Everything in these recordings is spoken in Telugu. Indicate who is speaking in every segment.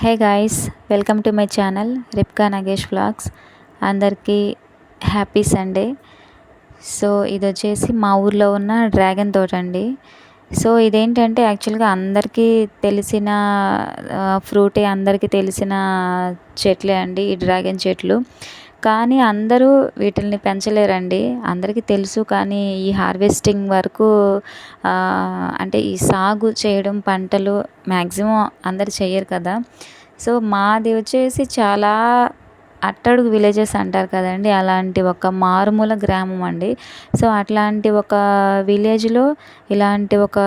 Speaker 1: Hey guys welcome to my channel Ripka Nagesh vlogs. అందరికీ హ్యాపీ సండే. సో ఇది వచ్చేసి మా ఊర్లో ఉన్న డ్రాగన్ తోట అండి. సో ఇదేంటంటే యాక్చువల్గా అందరికీ తెలిసిన ఫ్రూటే అందరికీ తెలిసిన చెట్లే అండి ఈ డ్రాగన్ చెట్లు. కానీ అందరూ వీటిల్ని పెంచలేరండి. అందరికీ తెలుసు కానీ ఈ హార్వెస్టింగ్ వరకు అంటే ఈ సాగు చేయడం పంటలు మ్యాక్సిమం అందరు చెయ్యరు కదా. సో మాది వచ్చేసి చాలా అట్టడుగు విలేజెస్ అంటారు కదండి. అలాంటి ఒక మారుమూల గ్రామం అండి. సో అట్లాంటి ఒక విలేజ్లో ఇలాంటి ఒక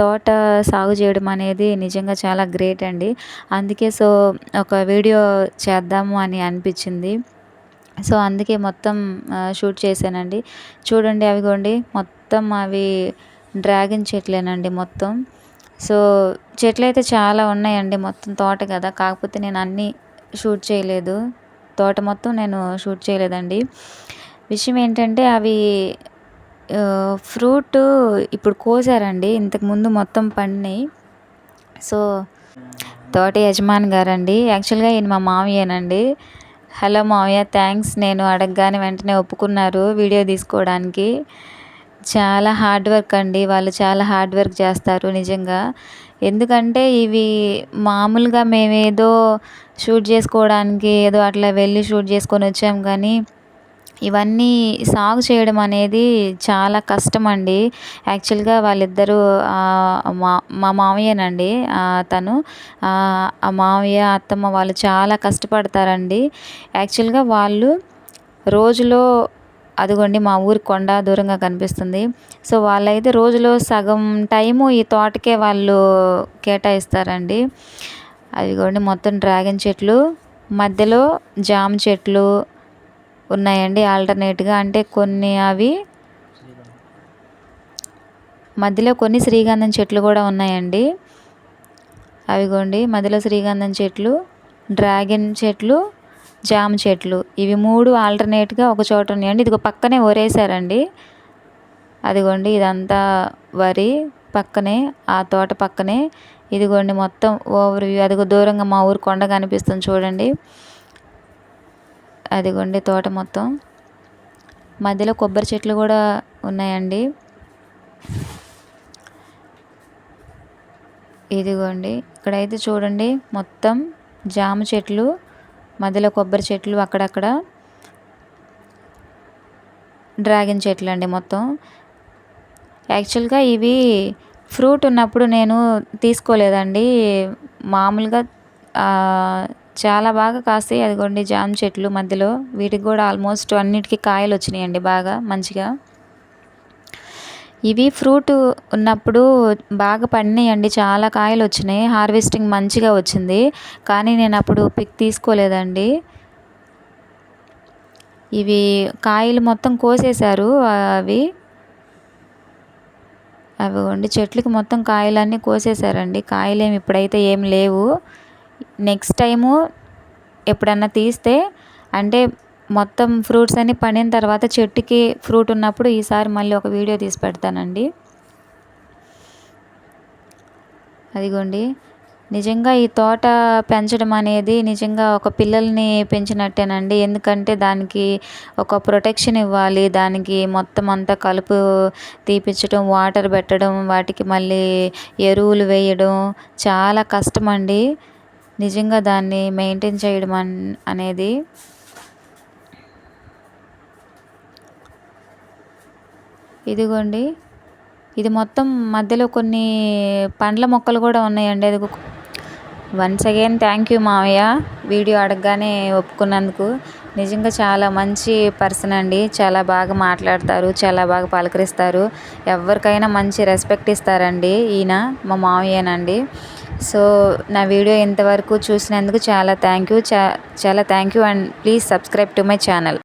Speaker 1: తోట సాగు చేయడం అనేది నిజంగా చాలా గ్రేట్ అండి. అందుకే సో ఒక వీడియో చేద్దాము అని అనిపించింది. సో అందుకే మొత్తం షూట్ చేశానండి. చూడండి అవిగోండి మొత్తం అవి డ్రాగన్ చెట్లేనండి మొత్తం. సో చెట్లు అయితే చాలా ఉన్నాయండి మొత్తం తోట కదా కాకపోతే నేను అన్నీ షూట్ చేయలేదు. తోట మొత్తం నేను షూట్ చేయలేదండి. విషయం ఏంటంటే అవి ఫ్రూట్ ఇప్పుడు కోసారండి ఇంతకుముందు మొత్తం పండినాయి. సో తోట యజమాని గారండి యాక్చువల్గా ఈయన మా మామయ్యనండి. హలో మావయ్య థ్యాంక్స్ నేను అడగగానే వెంటనే ఒప్పుకున్నారు వీడియో తీసుకోవడానికి. చాలా హార్డ్ వర్క్ అండి. వాళ్ళు చాలా హార్డ్ వర్క్ చేస్తారు నిజంగా. ఎందుకంటే ఇవి మామూలుగా మేమేదో షూట్ చేసుకోవడానికి ఏదో అట్లా వెళ్ళి షూట్ చేసుకొని వచ్చాం కానీ ఇవన్నీ సాగు చేయడం అనేది చాలా కష్టం అండి యాక్చువల్గా వాళ్ళిద్దరూ మా మా మామయ్యనండి తను ఆ మామయ్య అత్తమ్మ వాళ్ళు చాలా కష్టపడతారండి. యాక్చువల్గా వాళ్ళు రోజులో అదిగోండి మా ఊరి కొండ దూరంగా కనిపిస్తుంది. సో వాళ్ళైతే రోజులో సగం టైము ఈ తోటకే వాళ్ళు కేటాయిస్తారండి. అదిగోండి మొత్తం డ్రాగన్ చెట్లు మధ్యలో జామ చెట్లు ఉన్నాయండి. ఆల్టర్నేట్గా అంటే కొన్ని అవి మధ్యలో కొన్ని శ్రీగంధం చెట్లు కూడా ఉన్నాయండి. అవిగోండి మధ్యలో శ్రీగంధం చెట్లు డ్రాగన్ చెట్లు జామ చెట్లు. ఇవి మూడు ఆల్టర్నేట్గా ఒక చోట ఉన్నాయండి. ఇదిగో పక్కనే ఒరేసారండి. అదిగోండి ఇదంతా వరి పక్కనే ఆ తోట పక్కనే. ఇదిగోండి మొత్తం ఓవర్ వ్యూ అదిగో దూరంగా మా ఊరు కొండ కనిపిస్తుంది చూడండి. అదిగోండి తోట మొత్తం. మధ్యలో కొబ్బరి చెట్లు కూడా ఉన్నాయండి. ఇదిగోండి ఇక్కడైతే చూడండి మొత్తం జామ చెట్లు మధ్యలో కొబ్బరి చెట్లు అక్కడక్కడ. డ్రాగన్ చెట్లు అండి మొత్తం. యాక్చువల్గా ఇవి ఫ్రూట్ ఉన్నప్పుడు నేను తీసుకోలేదండి. మామూలుగా చాలా బాగా కాస్తాయి. అదిగోండి జామ చెట్లు మధ్యలో. వీటికి కూడా ఆల్మోస్ట్ అన్నిటికీ కాయలు వచ్చినాయండి బాగా మంచిగా. ఇవి ఫ్రూట్ ఉన్నప్పుడు బాగా పండినాయండి. చాలా కాయలు వచ్చినాయి. హార్వెస్టింగ్ మంచిగా వచ్చింది. కానీ నేను అప్పుడు పిక్ తీసుకోలేదండి. ఇవి కాయలు మొత్తం కోసేశారు అవి. అవిగోండి చెట్లకి మొత్తం కాయలన్నీ కోసేశారండి. కాయలేమి ఇప్పుడైతే ఏం లేవు. నెక్స్ట్ టైము ఎప్పుడన్నా తీస్తే అంటే మొత్తం ఫ్రూట్స్ అన్నీ పండిన తర్వాత చెట్టుకి ఫ్రూట్ ఉన్నప్పుడు ఈసారి మళ్ళీ ఒక వీడియో తీసి పెడతానండి. అదిగోండి. నిజంగా ఈ తోట పెంచడం అనేది నిజంగా ఒక పిల్లల్ని పెంచినట్టేనండి. ఎందుకంటే దానికి ఒక ప్రొటెక్షన్ ఇవ్వాలి. దానికి మొత్తం అంతా కలుపు తీపించడం వాటర్ పెట్టడం వాటికి మళ్ళీ ఎరువులు వేయడం చాలా కష్టం అండి నిజంగా దాన్ని మెయింటైన్ చేయడం అనేది ఇదిగోండి. ఇది మొత్తం మధ్యలో కొన్ని పండ్ల మొక్కలు కూడా ఉన్నాయండి. అది వన్స్ అగైన్ థ్యాంక్ యూ మావయ్య. వీడియో అడగగానే ఒప్పుకున్నందుకు. నిజంగా చాలా మంచి పర్సన్ అండి. చాలా బాగా మాట్లాడతారు. చాలా బాగా పలకరిస్తారు. ఎవరికైనా మంచి రెస్పెక్ట్ ఇస్తారండి. ఈయన మా మావయ్యనండి. సో నా వీడియో ఇంతవరకు చూసినందుకు చాలా థ్యాంక్ యూ చాలా thank you and please subscribe to my channel